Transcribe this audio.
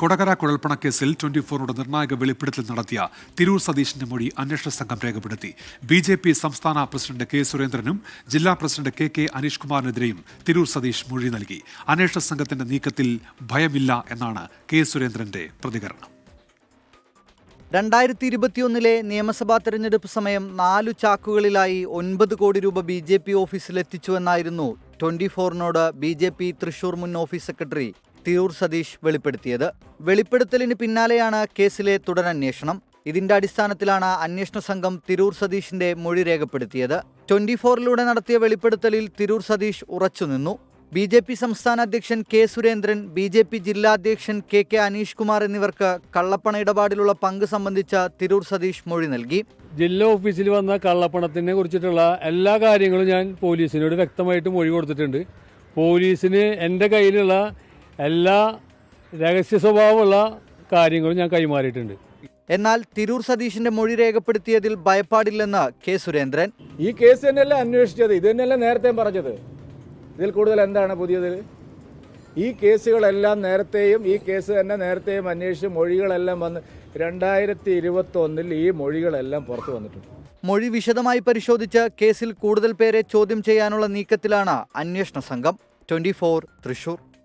Kodakara കുഴൽപ്പണക്കേസിൽ twenty ഫോറിനോട് നിർണായക വെളിപ്പെടുത്തൽ നടത്തിയ തിരൂർ സതീഷിന്റെ മൊഴി അന്വേഷണ സംഘം രേഖപ്പെടുത്തി. ബി ജെ പി സംസ്ഥാന പ്രസിഡന്റ് കെ സുരേന്ദ്രനും ജില്ലാ പ്രസിഡന്റ് കെ കെ അനീഷ് കുമാറിനെതിരെയും തിരൂർ സതീഷ് മൊഴി നൽകി. അന്വേഷണ സംഘത്തിന്റെ നീക്കത്തിൽ ഭയമില്ല എന്നാണ് കെ സുരേന്ദ്രന്റെ പ്രതികരണം. രണ്ടായിരത്തി ഇരുപത്തിയൊന്നിലെ നിയമസഭാ തെരഞ്ഞെടുപ്പ് സമയം നാലു ചാക്കുകളിലായി ഒൻപത് കോടി രൂപ ബി ജെ പി ഓഫീസിലെത്തിച്ചുവെന്നായിരുന്നു ട്വന്റി ഫോറിനോട് ബി ജെ പി തൃശൂർ മുൻ ഓഫീസ് സെക്രട്ടറി തിരൂർ സതീഷ് വെളിപ്പെടുത്തിയത്. വെളിപ്പെടുത്തലിന് പിന്നാലെയാണ് കേസിലെ തുടരന്വേഷണം. ഇതിന്റെ അടിസ്ഥാനത്തിലാണ് അന്വേഷണ സംഘം തിരൂർ സതീഷിന്റെ മൊഴി രേഖപ്പെടുത്തിയത്. ട്വന്റി ഫോറിലൂടെ നടത്തിയ വെളിപ്പെടുത്തലിൽ തിരൂർ സതീഷ് ഉറച്ചുനിന്നു. ബി ജെ പി സംസ്ഥാന അധ്യക്ഷൻ K Surendran B J P ജില്ലാ അധ്യക്ഷൻ കെ കെ അനീഷ് കുമാർ എന്നിവർക്ക് കള്ളപ്പണ ഇടപാടിലുള്ള പങ്ക് സംബന്ധിച്ച തിരൂർ സതീഷ് മൊഴി നൽകി. ജില്ലാ ഓഫീസിൽ വന്ന കള്ളപ്പണത്തിനെ കുറിച്ചിട്ടുള്ള എല്ലാ കാര്യങ്ങളും ഞാൻ പോലീസിനോട് വ്യക്തമായിട്ട് മൊഴി കൊടുത്തിട്ടുണ്ട്. പോലീസിന് എന്റെ കയ്യിലുള്ള എല്ലാ രഹസ്യ സ്വഭാവമുള്ള കാര്യങ്ങളും ഞാൻ കൈമാറിയിട്ടുണ്ട്. എന്നാൽ തിരൂർ സതീഷിന്റെ മൊഴി രേഖപ്പെടുത്തിയതിൽ ഭയപ്പാടില്ലെന്ന് കെ സുരേന്ദ്രൻ. ഈ കേസ് തന്നെയല്ലേ അന്വേഷിച്ചത്. ഇത് തന്നെയല്ലേ നേരത്തെ പറഞ്ഞത്. ഇതിൽ കൂടുതൽ എന്താണ് പുതിയത്? ഈ കേസുകളെല്ലാം നേരത്തെയും ഈ കേസ് തന്നെ നേരത്തെയും അന്വേഷിച്ച് മൊഴികളെല്ലാം വന്ന് രണ്ടായിരത്തി ഇരുപത്തൊന്നിൽ ഈ മൊഴികളെല്ലാം പുറത്തു വന്നിട്ടുണ്ട്. മൊഴി വിശദമായി പരിശോധിച്ച് കേസിൽ കൂടുതൽ പേരെ ചോദ്യം ചെയ്യാനുള്ള നീക്കത്തിലാണ് അന്വേഷണ സംഘം. ട്വന്റി തൃശൂർ.